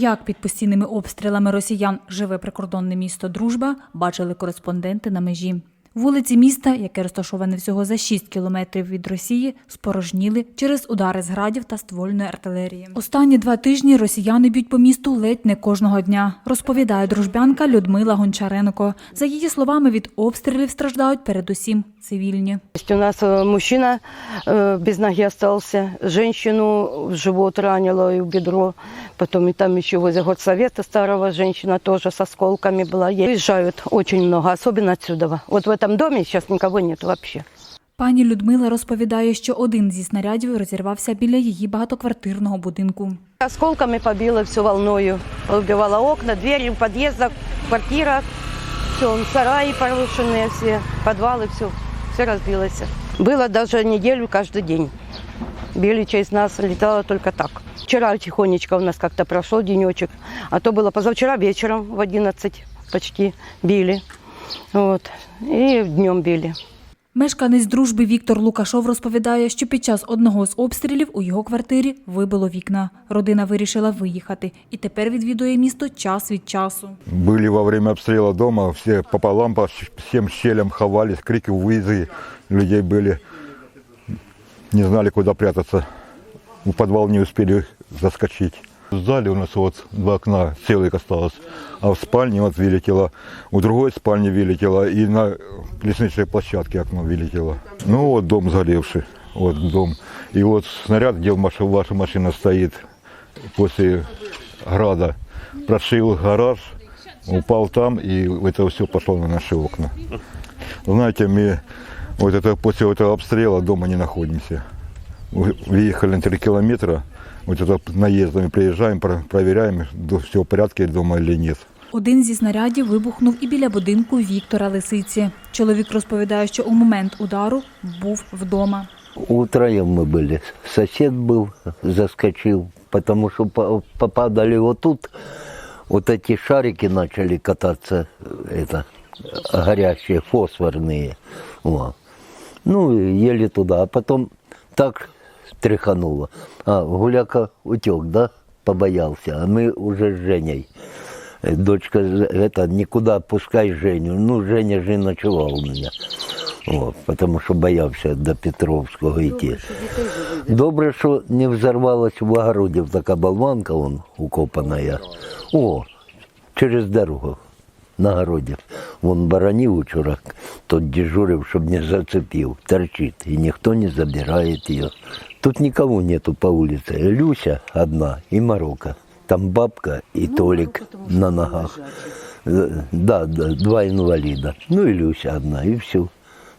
Як під постійними обстрілами росіян живе прикордонне місто Дружба, бачили кореспонденти на межі. Вулиці міста, яке розташоване всього за 6 кілометрів від Росії, спорожніли через удари з градів та ствольної артилерії. Останні два тижні росіяни б'ють по місту ледь не кожного дня, розповідає дружбянка Людмила Гончаренко. За її словами, від обстрілів страждають передусім цивільні. Есть У нас э, мужчина э, без ноги остался, женщину в живот ранила и в бедро, потом и там еще возле горсовета старого женщина тоже с осколками была. Уезжают очень много, особенно отсюда. Вот в этом доме сейчас никого нет вообще. Пані Людмила розповідає, що один зі снарядів розірвався біля її багатоквартирного будинку. Осколками побило все волною, убивало окна, двери в подъездах, в квартирах, все, сараи порушенные все, подвалы, все, все разбилось. Было даже неделю каждый день. Били через нас, летало только так. Вчера тихонечко у нас как-то прошел денечек, а то было позавчера вечером в 11 почти били. Вот. И днем били. Мешканець дружби Віктор Лукашов розповідає, що під час одного з обстрілів у його квартирі вибило вікна. Родина вирішила виїхати і тепер відвідує місто час від часу. Были во время обстрела дома, все пополам по щ- всем щелям ховались, крики, вызы людей были. Не знали, куда прятаться. В подвал не успели заскочить. В зале у нас вот два окна целых осталось, а в спальне вот вылетело, у другой спальни вылетело и на лестничной площадке окно вылетело. Ну вот дом сгоревший, вот дом. И вот снаряд, где ваша машина стоит после града, прошил гараж, упал там, и это все пошло на наши окна. Знаете, мы вот это, после этого обстрела дома не находимся. Вы- Выехали на 3 километра, вот это наездами приезжаем, про- проверяем, все в порядке дома или нет. Один зі снарядів вибухнув і біля будинку Віктора Лисиці. Чоловік розповідає, що у момент удару був вдома. Утроем мы были. Сосед был, заскочил, потому что по- попадали вот тут. Вот эти шарики начали кататься, э, это, горящие, фосфорные. Во. Ну, и еле туда. А потом так тряхануло. А, гуляка утек, да, побоялся. А мы уже с Женей. Э, Дочка, это, никуда пускай Женю. Ну, Женя же и ночевал у меня. О, потому що боявся до Петровського йти. Добре, що не взорвалась в огороді така болванка, вон укопана. О, через дорогу на городі. Вон баранів учора, тот дежурив, щоб не зацепив, торчит, и никто не забирает ее. Тут никого нету по улице. Люся одна и Марока. Там бабка и Толик на ногах. Э, Да, да, два инвалида. Ну и Люся одна, и все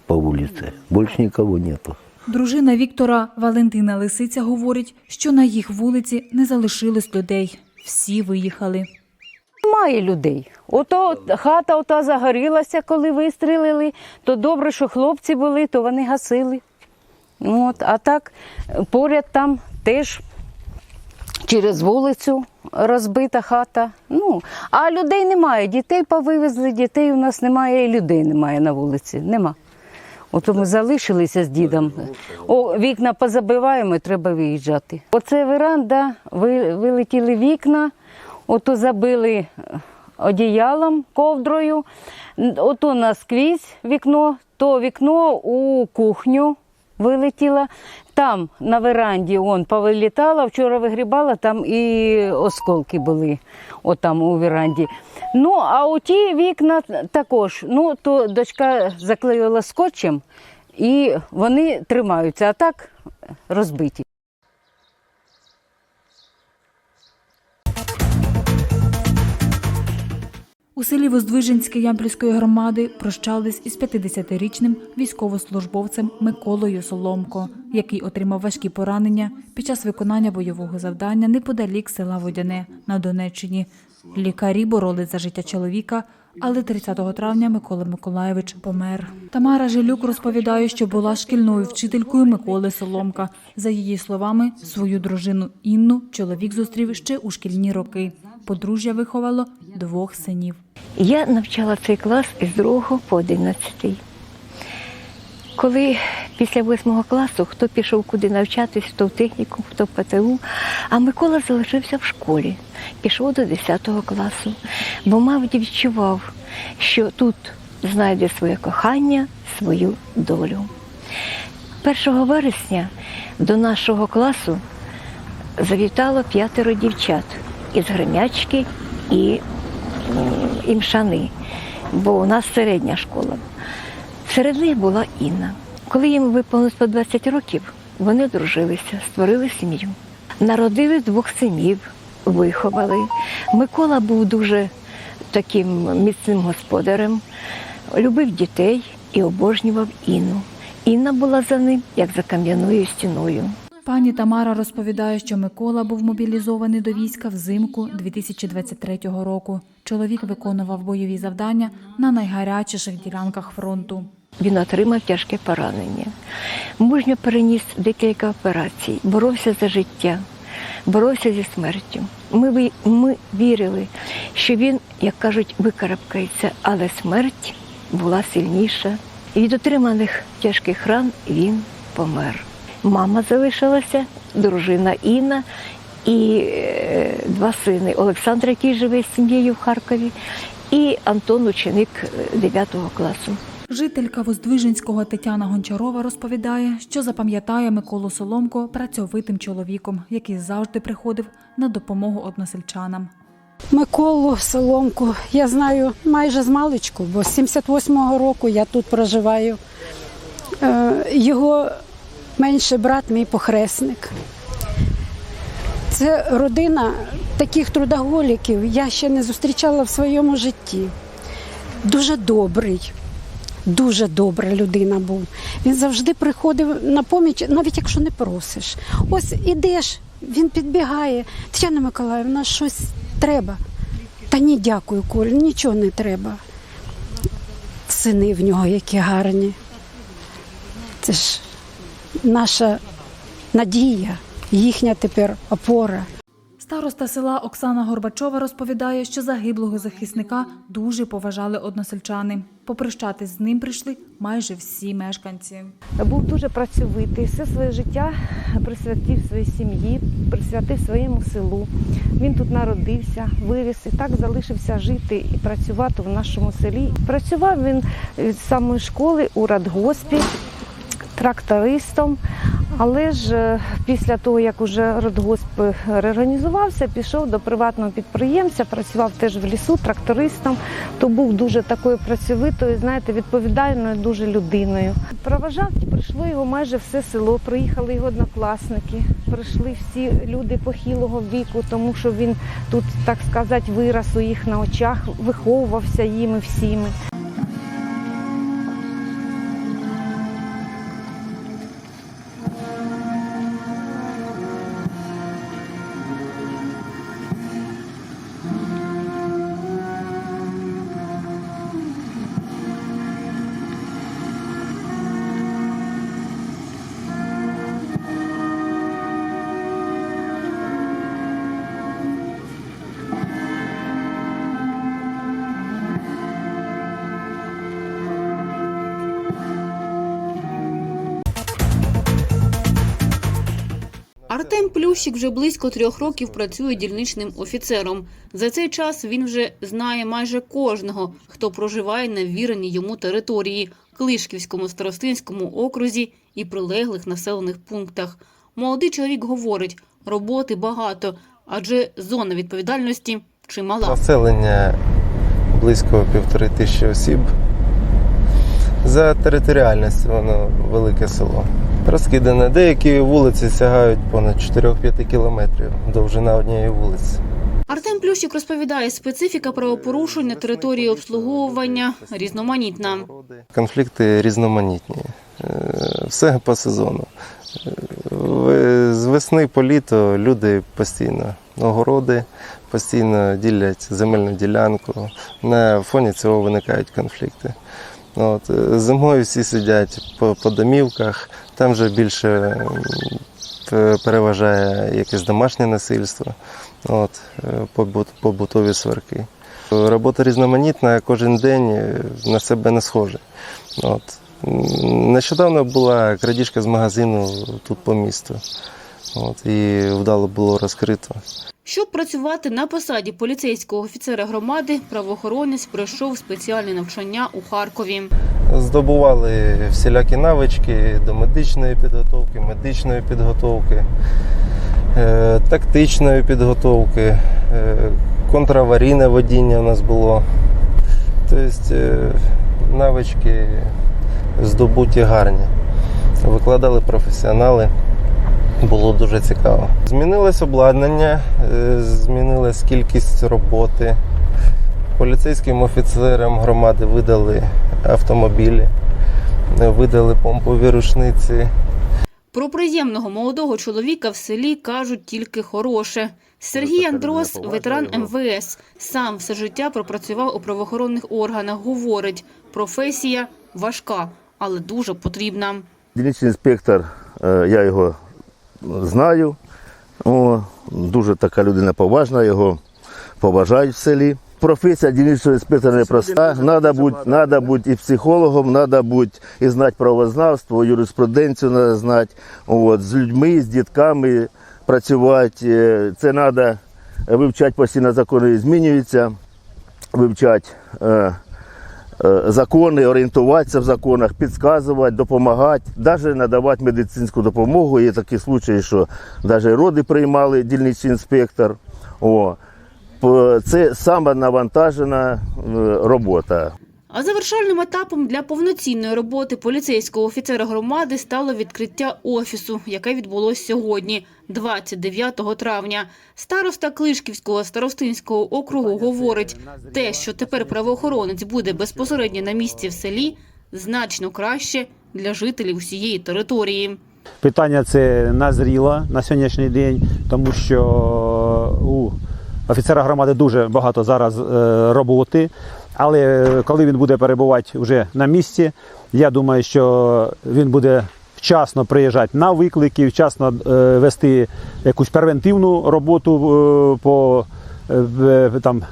по улице. Больше никого нету. Дружина Віктора Валентина Лисиця говорить, що на їх вулиці не залишилось людей. Всі виїхали. Немає людей. Ото хата ота загорілася, коли вистрілили, то добре, що хлопці були, то вони гасили. От, а так поряд там теж через вулицю розбита хата. Ну, а людей немає. Дітей повивезли, дітей у нас немає, і людей немає на вулиці. Нема. Ото ми залишилися з дідом. О, вікна позабиваємо, треба виїжджати. Оце веранда, ви- вилетіли вікна, ото забили е, одіялом, ковдрою. Ото наскрізь вікно, то вікно у кухню вилетіло. Там на веранді он повилітала, вчора вигрібала, там і осколки були отам у веранді. Ну, а у ті вікна також. Ну, то дочка заклеїла скотчем, і вони тримаються, а так розбиті. У селі Воздвиженське Ямпільської громади прощались із 50-річним військовослужбовцем Миколою Соломко, який отримав важкі поранення під час виконання бойового завдання неподалік села Водяне на Донеччині. Лікарі боролись за життя чоловіка, але 30 травня Микола Миколаєвич помер. Тамара Жилюк розповідає, що була шкільною вчителькою Миколи Соломка. За її словами, свою дружину Інну чоловік зустрів ще у шкільні роки. Подружжя виховало двох синів. Я навчала цей клас із 2 по 11. Коли після 8 класу хто пішов куди навчатись, хто в техніку, хто в ПТУ, А Микола залишився в школі, пішов до 10 класу, бо, мабуть, відчував, що тут знайде своє кохання, свою долю. 1 вересня до нашого класу завітало п'ятеро дівчат із Гремячки і Імшани, бо у нас середня школа. Серед них була Інна. Коли їм виповнилось по 20 років, вони дружилися, створили сім'ю. Народили двох синів, виховали. Микола був дуже таким міцним господарем, любив дітей і обожнював Інну. Інна була за ним, як за кам'яною стіною. Пані Тамара розповідає, що Микола був мобілізований до війська взимку 2023 року. Чоловік виконував бойові завдання на найгарячіших ділянках фронту. Він отримав тяжке поранення. Мужньо переніс декілька операцій, боровся за життя, боровся зі смертю. Ми, ми вірили, що він, як кажуть, викарабкається, але смерть була сильніша. І від отриманих тяжких ран він помер. Мама залишилася, дружина Інна і е, два сини Олександр, який живе з сім'єю в Харкові, і Антон, ученик 9 класу. Жителька Воздвиженського Тетяна Гончарова розповідає, що запам'ятає Миколу Соломко працьовитим чоловіком, який завжди приходив на допомогу односельчанам. Миколу Соломку я знаю майже з маличку, бо з 78-го року я тут проживаю. Е, Його менший брат, мій похресник. Це родина таких трудоголіків я ще не зустрічала в своєму житті. Дуже добрий, дуже добра людина був. Він завжди приходив на поміч, навіть якщо не просиш. Ось ідеш, він підбігає. Тетяна Миколаївна, щось треба. Та ні, дякую, Коль, нічого не треба. Сини в нього які гарні. Це ж наша надія, їхня тепер опора. Староста села Оксана Горбачова розповідає, що загиблого захисника дуже поважали односельчани. Попрощатись з ним прийшли майже всі мешканці. був дуже працьовитий, все своє життя присвятив своїй сім'ї, присвятив своєму селу. Він тут народився, виріс і так залишився жити і працювати в нашому селі. Працював він від самої школи у радгоспі трактористом. Але ж е, після того, як уже радгосп реорганізувався, пішов до приватного підприємця, працював теж в лісу трактористом, то був дуже такою працьовитою, знаєте, відповідальною дуже людиною. Проважав, прийшло його майже все село, приїхали його однокласники, прийшли всі люди похилого віку, тому що він тут, так сказати, вирос у їх на очах, виховувався їми всіми. Артем Плющик вже близько трьох років працює дільничним офіцером. За цей час він вже знає майже кожного, хто проживає на ввіреній йому території Клишківському старостинському окрузі і прилеглих населених пунктах. Молодий чоловік говорить, роботи багато, адже зона відповідальності чимала. Населення близько півтори тисячі осіб. За територіальністю воно велике село. Розкидане. Деякі вулиці сягають понад 4-5 кілометрів довжина однієї вулиці. Артем Плющик розповідає, специфіка правопорушень на території обслуговування різноманітна. Конфлікти різноманітні. Е, Все по сезону. Е, З весни по літо люди постійно огороди, постійно ділять земельну ділянку. На фоні цього виникають конфлікти. От, е, зимою всі сидять по, по домівках, там вже більше переважає якесь домашнє насильство, от, е, побут, побутові сварки. Робота різноманітна, кожен день е, на себе не схоже. От. Нещодавно була крадіжка з магазину тут по місту. От, і вдало було розкрито. Щоб працювати на посаді поліцейського офіцера громади, правоохоронець пройшов спеціальне навчання у Харкові. Здобували всілякі навички до медичної підготовки, медичної підготовки, е, тактичної підготовки, е, контраварійне водіння у нас було. Тобто е, навички здобуті гарні. Викладали професіонали. Було дуже цікаво. Змінилось обладнання, е, змінилась кількість роботи. Поліцейським офіцерам громади видали автомобілі, е, видали помпові рушниці. Про приємного молодого чоловіка в селі кажуть тільки хороше. Сергій Андрос, ветеран МВС, сам все життя пропрацював у правоохоронних органах. Говорить, професія важка, але дуже потрібна. Дільничний інспектор, е, я його знаю. О, дуже така людина поважна, його поважають в селі. Професія дільничного інспектора непроста. Надо бути, надо бути і психологом, треба бути і знати правознавство, юриспруденцію треба знати. От, з людьми, з дітками працювати. Е, Це треба вивчати постійно закони змінюються, вивчати. Е, закони, орієнтуватися в законах, підказувати, допомагати, навіть надавати медицинську допомогу. Є такі случаї, що навіть роди приймали дільничний інспектор. О, це саме навантажена е, робота. А завершальним етапом для повноцінної роботи поліцейського офіцера громади стало відкриття офісу, яке відбулось сьогодні, 29 травня. Староста Клишківського старостинського округу говорить, те, що тепер правоохоронець буде безпосередньо на місці в селі, значно краще для жителів усієї території. Питання це назріло на сьогоднішній день, тому що у офіцера громади дуже багато зараз е, роботи. Але коли він буде перебувати вже на місці, я думаю, що він буде вчасно приїжджати на виклики, вчасно е, вести якусь превентивну роботу е, по е, там,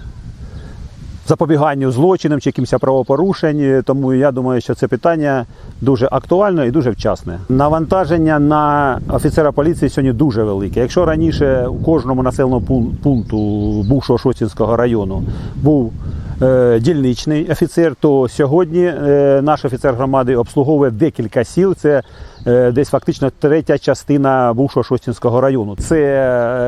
запобіганню злочинам чи якимось правопорушень. Тому я думаю, що це питання дуже актуальне і дуже вчасне. Навантаження на офіцера поліції сьогодні дуже велике. Якщо раніше у кожному населеному пун- пункту бувшого Шостінського району був дільничний офіцер, то сьогодні е, наш офіцер громади обслуговує декілька сіл. Це е, десь фактично третя частина бувшого Шостінського району. Це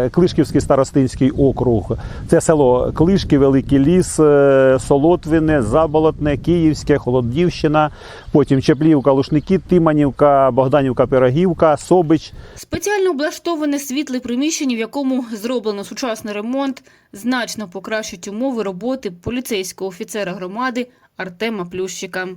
е, Клишківський старостинський округ, це село Клишки, Великий Ліс, е, Солотвине, Заболотне, Київське, Холодівщина, потім Чеплівка, Лушники, Тиманівка, Богданівка, Пирогівка, Собич. Спеціально облаштоване світле приміщення, в якому зроблено сучасний ремонт, значно покращить умови роботи поліцейського офіцера громади Артема Плющика.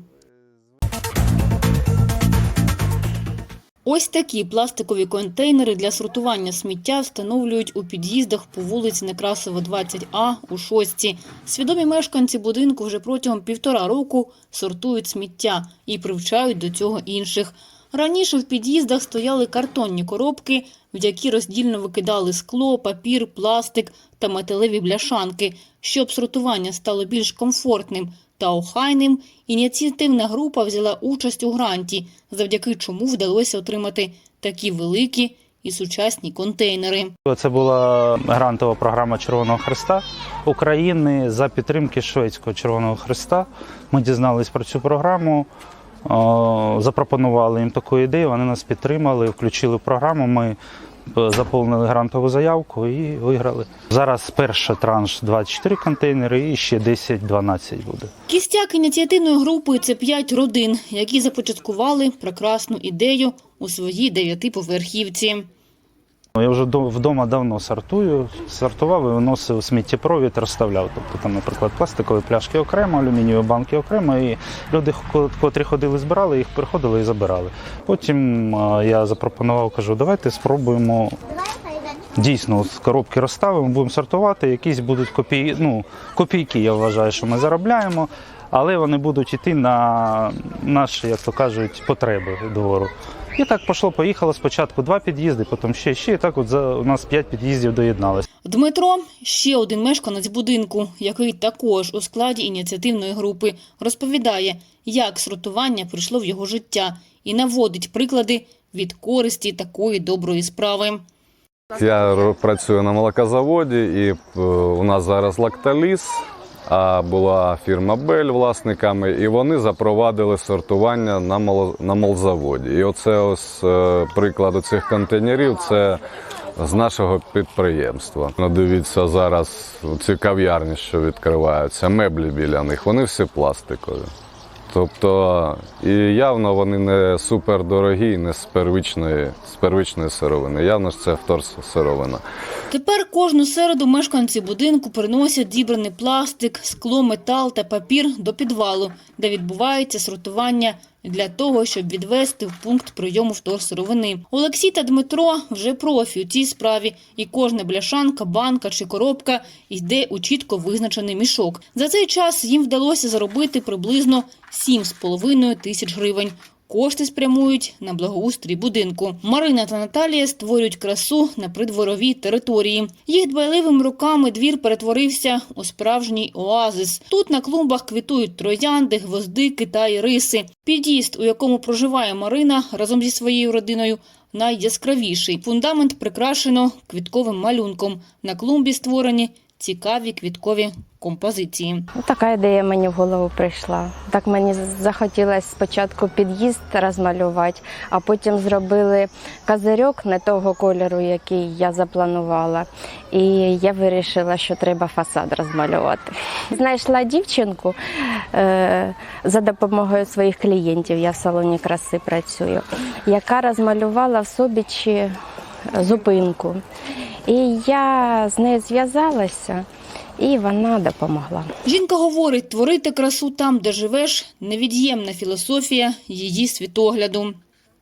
Ось такі пластикові контейнери для сортування сміття встановлюють у під'їздах по вулиці Некрасова, 20А у Шостці. Свідомі мешканці будинку вже протягом півтора року сортують сміття і привчають до цього інших. Раніше в під'їздах стояли картонні коробки, в які роздільно викидали скло, папір, пластик та металеві бляшанки. Щоб сортування стало більш комфортним та охайним, ініціативна група взяла участь у гранті, завдяки чому вдалося отримати такі великі і сучасні контейнери. Це була грантова програма Червоного Христа України за підтримки Шведського Червоного Христа. Ми дізнались про цю програму, запропонували їм таку ідею. Вони нас підтримали, включили в програму. Ми е, заповнили грантову заявку і виграли. Зараз перший транш 24 контейнери і ще 10-12 буде. Кістяк ініціативної групи це п'ять родин, які започаткували прекрасну ідею у своїй дев'ятиповерхівці. Я вже до- вдома давно сортую, сортував і виносив сміттєпровід, розставляв. Тобто там, наприклад, пластикові пляшки окремо, алюмінієві банки окремо, і люди, котрі ходили, збирали, їх приходили і забирали. Потім я запропонував, кажу, давайте спробуємо дійсно з коробки розставимо, будемо сортувати, якісь будуть копії, ну, копійки, я вважаю, що ми заробляємо, але вони будуть йти на наші, як то кажуть, потреби двору. І так пішло, поїхало спочатку два під'їзди, потім ще, ще, і так от за, у нас п'ять під'їздів доєдналось. Дмитро ще один мешканець будинку, який також у складі ініціативної групи, розповідає, як сортування прийшло в його життя і наводить приклади від користі такої доброї справи. Я працюю на молокозаводі і е, у нас зараз лакталіз, а була фірма Бель власниками, і вони запровадили сортування на, на молзаводі. І оце ось е, приклад цих контейнерів це з нашого підприємства. Ну, Дивіться зараз ці кав'ярні, що відкриваються, меблі біля них, вони всі пластикові. Тобто, і явно вони не супердорогі, не з первичної, з первичної сировини. Явно ж це вторсировина. Тепер кожну середу мешканці будинку приносять дібраний пластик, скло, метал та папір до підвалу, де відбувається сортування для того, щоб відвести в пункт прийому вторсировини. Олексій та Дмитро вже профі у цій справі, і кожна бляшанка, банка чи коробка йде у чітко визначений мішок. За цей час їм вдалося заробити приблизно 7,5 тисяч гривень. Кошти спрямують на благоустрій будинку. Марина та Наталія створюють красу на придворовій території. Їх дбайливими руками двір перетворився у справжній оазис. Тут на клумбах квітують троянди, гвоздики та іриси. Під'їзд, у якому проживає Марина разом зі своєю родиною, найяскравіший. Фундамент прикрашено квітковим малюнком. На клумбі створені цікаві квіткові композиції. Така ідея мені в голову прийшла. Так мені захотілося спочатку під'їзд розмалювати, а потім зробили козирьок не того кольору, який я запланувала. І я вирішила, що треба фасад розмалювати. Знайшла дівчинку е, за допомогою своїх клієнтів. Я в салоні краси працюю, яка розмалювала в Собічі зупинку. І я з нею зв'язалася, і вона допомогла. Жінка говорить, творити красу там, де живеш, невід'ємна філософія її світогляду.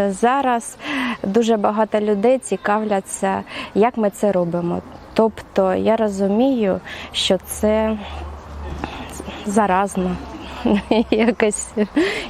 Зараз дуже багато людей цікавляться, як ми це робимо. Тобто я розумію, що це заразно. Якось,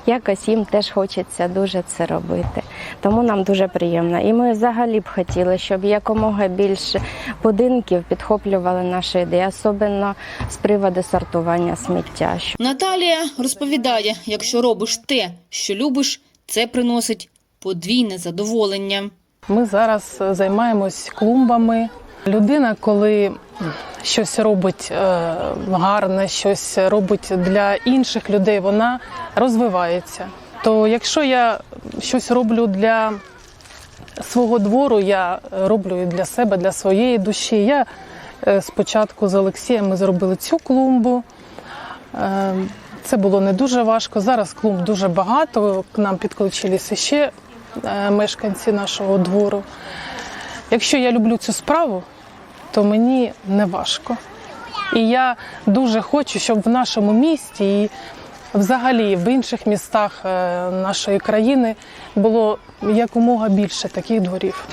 якось їм теж хочеться дуже це робити. Тому нам дуже приємно. І ми взагалі б хотіли, щоб якомога більше будинків підхоплювали наші ідеї, особливо з приводу сортування сміття. Наталія розповідає, якщо робиш те, що любиш, це приносить подвійне задоволення. Ми зараз займаємось клумбами. Людина, коли щось робить е, гарне, щось робить для інших людей, вона розвивається. То якщо я щось роблю для свого двору, я роблю і для себе, для своєї душі. Я е, спочатку з Олексієм ми зробили цю клумбу. Е, Це було не дуже важко. Зараз клумб дуже багато. К нам підключилися ще мешканці нашого двору. Якщо я люблю цю справу, то мені не важко. І я дуже хочу, щоб в нашому місті і взагалі в інших містах е, нашої країни було якомога більше таких дворів.